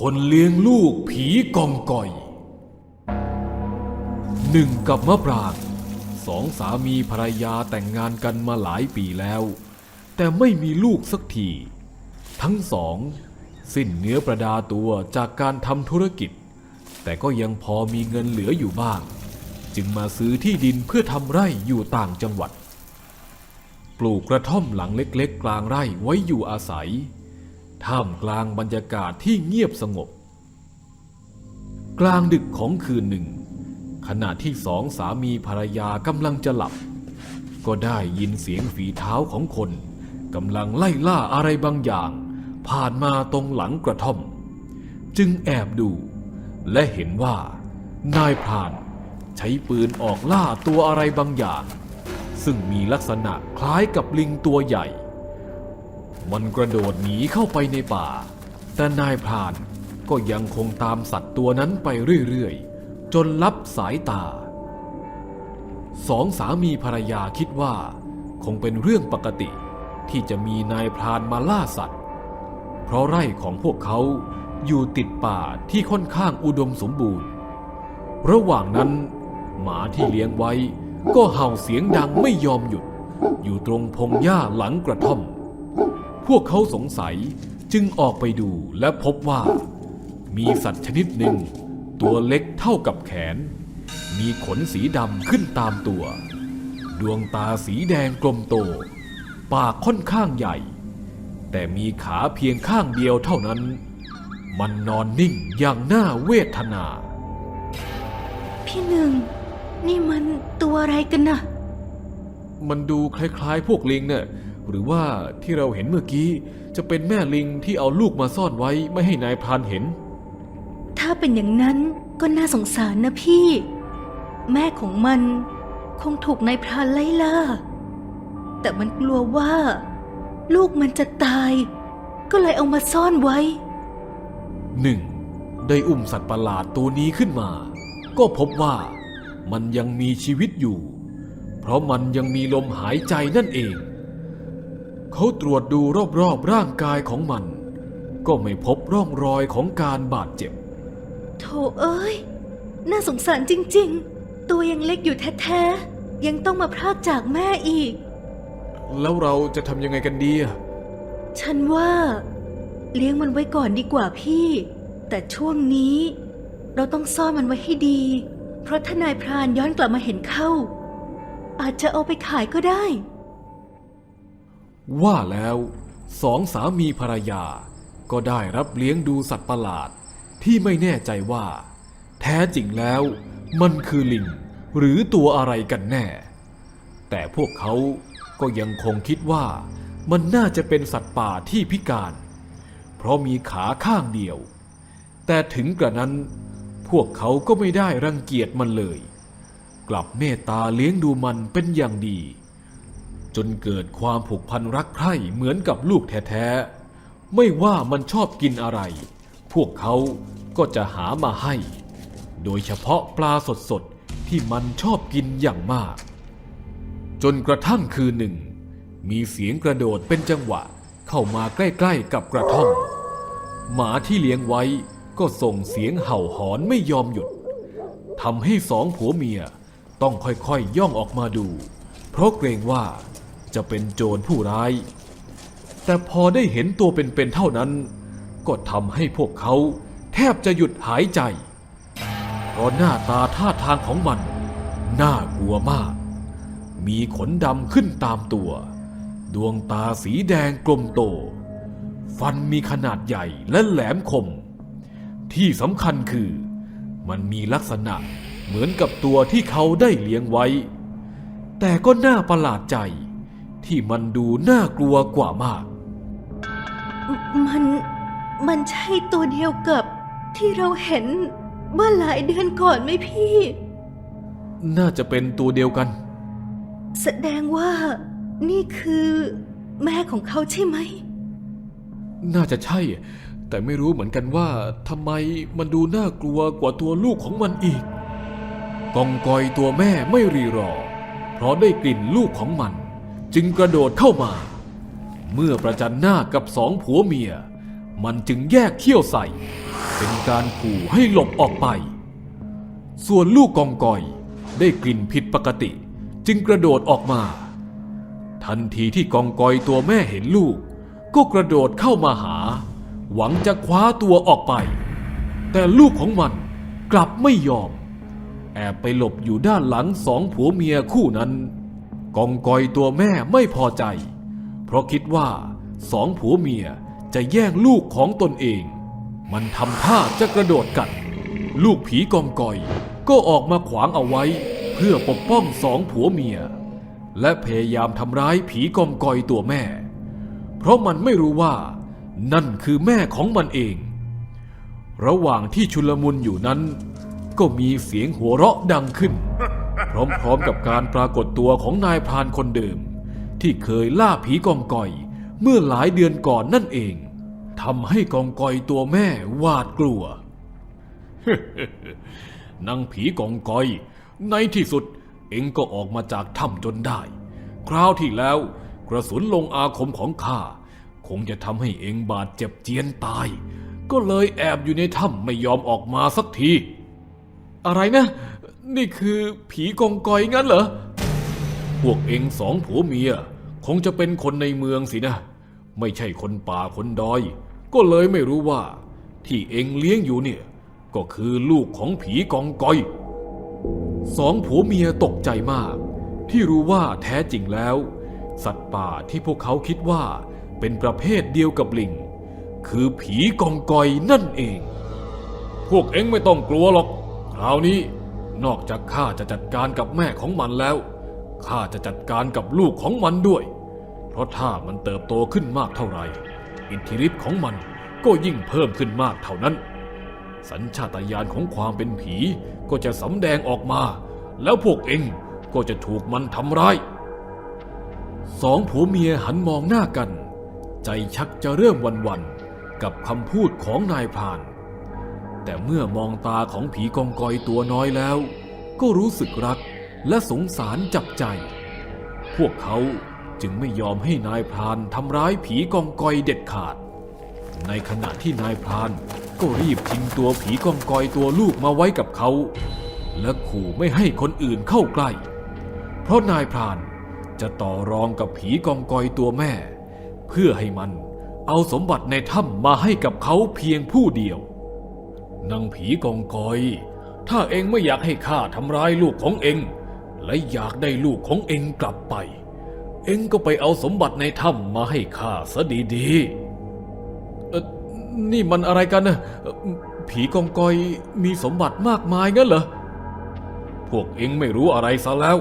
คนเลี้ยงลูกผีกองก่อยหนึ่งกับมะปรางสองสามีภรรยาแต่งงานกันมาหลายปีแล้ว แต่ไม่มีลูกสักที ทั้งสอง สิ้นเนื้อประดาตัวจากการทำธุรกิจ แต่ก็ยังพอมีเงินเหลืออยู่บ้าง จึงมาซื้อที่ดินเพื่อทำไร่อยู่ต่างจังหวัด ปลูกกระท่อมหลังเล็กๆ กลางไร่ไว้อยู่อาศัย ท่ามกลางบรรยากาศที่เงียบสงบ กลางดึกของคืนหนึ่ง ขณะที่สองสามีภรรยากำลังจะหลับ ก็ได้ยินเสียงฝีเท้าของคนกำลังไล่ล่าอะไรบางอย่าง ผ่านมาตรงหลังกระท่อม จึงแอบดู และเห็นว่า นายพรานใช้ปืนออกล่าตัวอะไรบางอย่าง ซึ่งมีลักษณะคล้ายกับลิงตัวใหญ่ มันกระโดดหนีเข้าไปในป่า แต่นายพรานก็ยังคงตามสัตว์ตัวนั้นไปเรื่อยๆ จนลับสายตา สองสามีภรรยาคิดว่า คงเป็นเรื่องปกติที่จะมีนายพรานมาล่าสัตว์ เพราะไร่ของพวกเขาอยู่ติดป่าที่ค่อนข้างอุดมสมบูรณ์ ระหว่างนั้น หมาที่เลี้ยงไว้ ก็เห่าเสียงดังไม่ยอมหยุด อยู่ตรงพงหญ้าหลังกระท่อม พวกเขาสงสัยจึงออกไปดูและพบว่า มีสัตว์ชนิดหนึ่ง ตัวเล็กเท่ากับแขน มีขนสีดำขึ้นตามตัว ดวงตาสีแดงกลมโต ปากค่อนข้างใหญ่ แต่มีขาเพียงข้างเดียวเท่านั้น มันนอนนิ่งอย่างน่าเวทนา พี่หนึ่ง นี่มันตัวอะไรกันนะมันดูคล้ายๆ พวกลิงเนี่ย หรือว่าที่เราเห็นเมื่อกี้จะเป็นแม่ลิงที่เอาลูกมาซ่อนไว้ไม่ให้นายพรานเห็น ถ้าเป็นอย่างนั้นก็น่าสงสารนะพี่ แม่ของมันคงถูกนายพรานไล่ล่า แต่มันกลัวว่า ลูกมันจะตาย ก็เลยเอามาซ่อนไว้หนึ่งได้อุ้มสัตว์ประหลาดตัวนี้ขึ้นมา ก็พบว่ามันยังมีชีวิตอยู่ เพราะมันยังมีลมหายใจนั่นเอง เขาตรวจดูรอบๆร่างกายของมัน ก็ไม่พบร่องรอยของการบาดเจ็บ โถเอ้ย น่าสงสารจริงๆ ตัวยังเล็กอยู่แท้ๆ ยังต้องมาพรากจากแม่อีก แล้วเราจะทำยังไงกันดีอะฉันว่า เลี้ยงมันไว้ก่อนดีกว่าพี่ แต่ช่วงนี้ เราต้องซ่อนมันไว้ให้ดี เพราะถ้านายพรานย้อนกลับมาเห็นเข้า อาจจะเอาไปขายก็ได้ ว่าแล้วสองสามีภรรยา ก็ได้รับเลี้ยงดูสัตว์ประหลาดที่ไม่แน่ใจว่า แท้จริงแล้วมันคือลิงหรือตัวอะไรกันแน่ แต่พวกเขาก็ยังคงคิดว่ามันน่าจะเป็นสัตว์ป่าที่พิการ เพราะมีขาข้างเดียว แต่ถึงกระนั้นพวกเขาก็ไม่ได้รังเกียจมันเลย กลับเมตตาเลี้ยงดูมันเป็นอย่างดี จนเกิดความผูกพันรักใคร่เหมือนกับลูกแท้ๆ ไม่ว่ามันชอบกินอะไร พวกเขาก็จะหามาให้ โดยเฉพาะปลาสดๆ ที่มันชอบกินอย่างมาก จนกระทั่งคืนหนึ่ง มีเสียงกระโดดเป็นจังหวะเข้ามาใกล้ๆกับกระท่อม หมาที่เลี้ยงไว้ก็ส่งเสียงเห่าหอนไม่ยอมหยุดทำให้สองผัวเมียต้องค่อยๆย่องออกมาดู เพราะเกรงว่า จะเป็นโจรผู้ร้าย แต่พอได้เห็นตัวเป็นๆเท่านั้น ก็ทำให้พวกเขาแทบจะหยุดหายใจ เพราะหน้าตาท่าทางของมัน น่ากลัวมาก มีขนดำขึ้นตามตัว ดวงตาสีแดงกลมโต ฟันมีขนาดใหญ่และแหลมคม ที่สำคัญคือ มันมีลักษณะเหมือนกับตัวที่เขาได้เลี้ยงไว้ แต่ก็น่าประหลาดใจ ที่มันดูน่ากลัวกว่ามาก มันมันใช่ตัวเดียวกับที่เราเห็นเมื่อหลายเดือนก่อนไหมพี่ น่าจะเป็นตัวเดียวกัน แสดงว่านี่คือแม่ของเขาใช่ไหม น่าจะใช่ แต่ไม่รู้เหมือนกันว่าทำไมมันดูน่ากลัวกว่าตัวลูกของมันอีกกองกอยตัวแม่ไม่รีรอ เพราะได้กลิ่นลูกของมัน จึงกระโดดเข้ามา เมื่อประจันหน้ากับสองผัวเมีย มันจึงแยกเขี้ยวใส่ เป็นการขู่ให้หลบออกไป ส่วนลูกกองกอยได้กลิ่นผิดปกติ จึงกระโดดออกมา ทันทีที่กองกอยตัวแม่เห็นลูก ก็กระโดดเข้ามาหา หวังจะคว้าตัวออกไป แต่ลูกของมันกลับไม่ยอม แอบไปหลบอยู่ด้านหลังสองผัวเมียคู่นั้น กองกอยตัวแม่ไม่พอใจ เพราะคิดว่าสองผัวเมียจะแย่งลูกของตนเอง มันทำท่าจะกระโดดกัด ลูกผีกองกอยก็ออกมาขวางเอาไว้ เพื่อปกป้องสองผัวเมีย และพยายามทำร้ายผีกองกอยตัวแม่ เพราะมันไม่รู้ว่า นั่นคือแม่ของมันเอง ระหว่างที่ชุลมุนอยู่นั้น ก็มีเสียงหัวเราะดังขึ้น พร้อมๆกับการปรากฏตัวของนายพรานคนเดิม ที่เคยล่าผีกองกอย เมื่อหลายเดือนก่อนนั่นเองทำให้กองกอยตัวแม่หวาดกลัวนางผีกองกอย ในที่สุดเองก็ออกมาจากถ้ำจนได้ คราวที่แล้วกระสุนลงอาคมของข้าคงจะทำให้เองบาดเจ็บเจียนตาย ก็เลยแอบอยู่ในถ้ำไม่ยอมออกมาสักที อะไรนะ นี่คือผีกองกอยงั้นเหรอ พวกเองสองผัวเมีย คงจะเป็นคนในเมืองสินะ ไม่ใช่คนป่าคนดอย ก็เลยไม่รู้ว่า ที่เองเลี้ยงอยู่เนี่ย ก็คือลูกของผีกองกอย สองผัวเมียตกใจมาก ที่รู้ว่าแท้จริงแล้ว สัตว์ป่าที่พวกเขาคิดว่าเป็นประเภทเดียวกับลิง คือผีกองกอยนั่นเอง พวกเอ็งไม่ต้องกลัวหรอก คราวนี้ นอกจากข้าจะจัดการกับแม่ของมันแล้ว ข้าจะจัดการกับลูกของมันด้วย เพราะถ้ามันเติบโตขึ้นมากเท่าไหร่ อิทธิฤทธิ์ของมันก็ยิ่งเพิ่มขึ้นมากเท่านั้น สัญชาตญาณของความเป็นผีก็จะสำแดงออกมา แล้วพวกเองก็จะถูกมันทำร้าย สองผัวเมียหันมองหน้ากัน ใจชักจะเริ่มวันวันๆกับคำพูดของนายพราน แต่เมื่อมองตาของผีกองกอยตัวน้อยแล้ว ก็รู้สึกรักและสงสารจับใจ พวกเขาจึงไม่ยอมให้นายพรานทำร้ายผีกองกอยเด็ดขาด ในขณะที่นายพรานก็รีบทิ้งตัวผีกองกอยตัวลูกมาไว้กับเขา และขู่ไม่ให้คนอื่นเข้าใกล้ เพราะนายพรานจะต่อรองกับผีกองกอยตัวแม่ เพื่อให้มันเอาสมบัติในถ้ำมาให้กับเขาเพียงผู้เดียว นางผีกองกอย ถ้าเองไม่อยากให้ข้าทำร้ายลูกของเอง และอยากได้ลูกของเองกลับไป เองก็ไปเอาสมบัติในถ้ำมาให้ข้าซะดีๆนี่มันอะไรกันนะผีกองกอยมีสมบัติมากมายงั้นเหรอ พวกเองไม่รู้อะไรซะแล้ว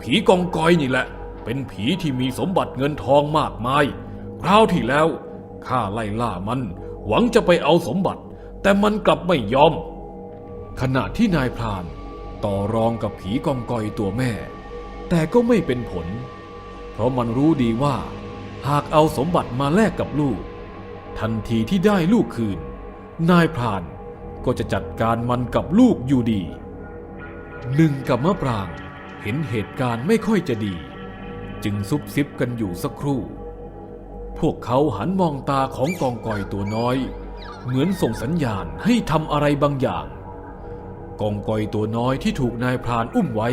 ผีกองกอยนี่แหละ เป็นผีที่มีสมบัติเงินทองมากมาย คราวที่แล้วข้าไล่ล่ามัน หวังจะไปเอาสมบัติ แต่มันกลับไม่ยอม ขณะที่นายพรานต่อรองกับผีกองกอยตัวแม่ แต่ก็ไม่เป็นผล เพราะมันรู้ดีว่า หากเอาสมบัติมาแลกกับลูก ทันทีที่ได้ลูกคืน นายพรานก็จะจัดการมันกับลูกอยู่ดี หนึ่งกับมะปรางเห็นเหตุการณ์ไม่ค่อยจะดี จึงซุบซิบกันอยู่สักครู่ พวกเขาหันมองตาของกองกอยตัวน้อย เหมือนส่งสัญญาณให้ทำอะไรบางอย่าง กองกอยตัวน้อยที่ถูกนายพรานอุ้มไว้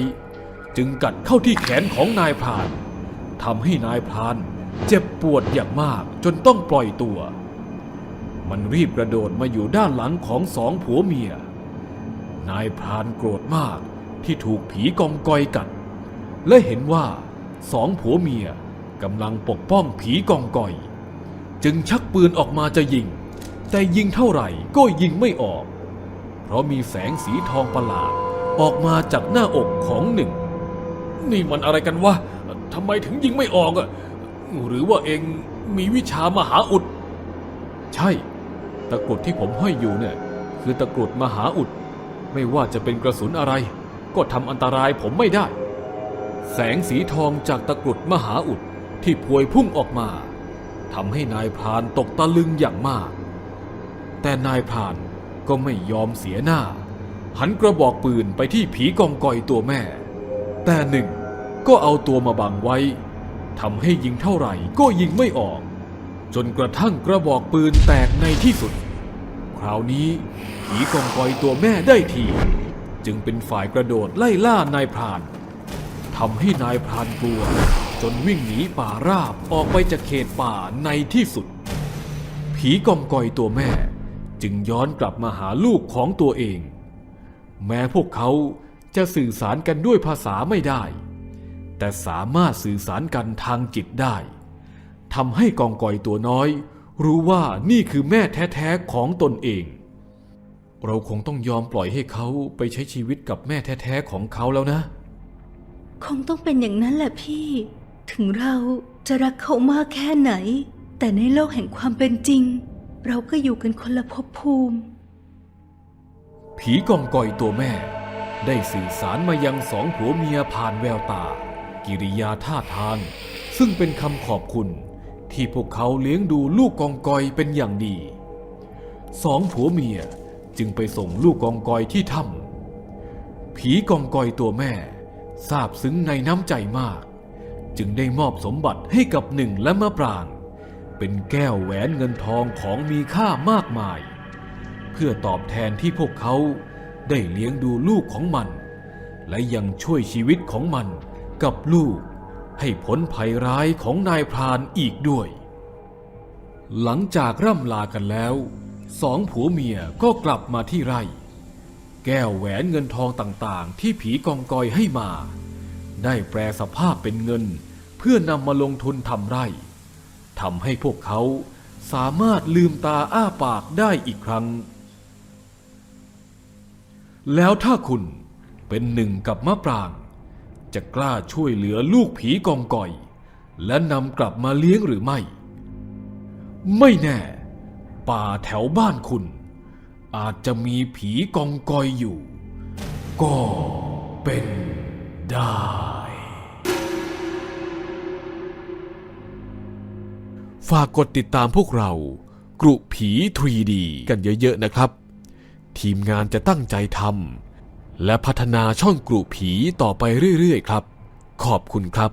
จึงกัดเข้าที่แขนของนายพรานทำให้นายพรานเจ็บปวดอย่างมากจนต้องปล่อยตัว มันรีบกระโดดมาอยู่ด้านหลังของสองผัวเมีย นายพรานโกรธมากที่ถูกผีกองกอยกัด และเห็นว่าสองผัวเมียกำลังปกป้องผีกองกอย จึงชักปืนออกมาจะยิง แต่ยิงเท่าไหร่ก็ยิงไม่ออก เพราะมีแสงสีทองประหลาด ออกมาจากหน้าอกของหนึ่ง นี่มันอะไรกันวะทำไมถึงยิงไม่ออกอะหรือว่าเองมีวิชามหาอุด ใช่ ตะกรุดที่ผมห้อยอยู่เนี่ย คือตะกรุดมหาอุด ไม่ว่าจะเป็นกระสุนอะไร ก็ทำอันตรายผมไม่ได้ แสงสีทองจากตะกรุดมหาอุดที่พวยพุ่งออกมาทำให้นายพรานตกตะลึงอย่างมาก แต่นายพรานก็ไม่ยอมเสียหน้า หันกระบอกปืนไปที่ผีกองกอยตัวแม่ แต่หนึ่งก็เอาตัวมาบังไว้ทำให้ยิงเท่าไหร่ก็ยิงไม่ออก จนกระทั่งกระบอกปืนแตกในที่สุด คราวนี้ผีกองกอยตัวแม่ได้ที จึงเป็นฝ่ายกระโดดไล่ล่านายพรานทำให้นายพรานกลัว จนวิ่งหนีป่าราบออกไปจากเขตป่าในที่สุด ผีกองกอยตัวแม่ จึงย้อนกลับมาหาลูกของตัวเอง แม้พวกเขาจะสื่อสารกันด้วยภาษาไม่ได้ แต่สามารถสื่อสารกันทางจิตได้ทำให้กองกอยตัวน้อย รู้ว่านี่คือแม่แท้ๆของตนเอง เราคงต้องยอมปล่อยให้เขาไปใช้ชีวิตกับแม่แท้ๆของเขาแล้วนะ คงต้องเป็นอย่างนั้นแหละพี่ ถึงเราจะรักเขามากแค่ไหน แต่ในโลกแห่งความเป็นจริง เราก็อยู่กันคนละภพภูมิ ผีกองกอยตัวแม่ ได้สื่อสารมายังสองผัวเมียผ่านแววตา กิริยาท่าทาง ซึ่งเป็นคำขอบคุณ ที่พวกเขาเลี้ยงดูลูกกองกอยเป็นอย่างดี สองผัวเมียจึงไปส่งลูกกองกอยที่ถ้ำผีกองกอยตัวแม่ซาบซึ้งในน้ำใจมาก จึงได้มอบสมบัติให้กับหนึ่งและมะปราง เป็นแก้วแหวนเงินทองของมีค่ามากมาย เพื่อตอบแทนที่พวกเขาได้เลี้ยงดูลูกของมัน และยังช่วยชีวิตของมันกับลูกให้พ้นภัยร้ายของนายพรานอีกด้วย หลังจากร่ำลากันแล้ว สองผัวเมียก็กลับมาที่ไร่ แก้วแหวนเงินทองต่างๆ ที่ผีกองกอยให้มา ได้แปลสภาพเป็นเงินเพื่อนำมาลงทุนทำไร่ ทำให้พวกเขาสามารถลืมตาอ้าปากได้อีกครั้ง แล้วถ้าคุณเป็นหนึ่งกับมะปราง จะกล้าช่วยเหลือลูกผีกองก่อย และนำกลับมาเลี้ยงหรือไม่ ไม่แน่ ป่าแถวบ้านคุณ อาจจะมีผีกองกอยอยู่ ก็เป็นได้ ฝากกดติดตามพวกเรา กรุผี 3D กันเยอะ ๆ นะครับ ทีมงานจะตั้งใจทำและพัฒนาช่องกรุผีต่อไปเรื่อย ๆ ครับ ขอบคุณครับ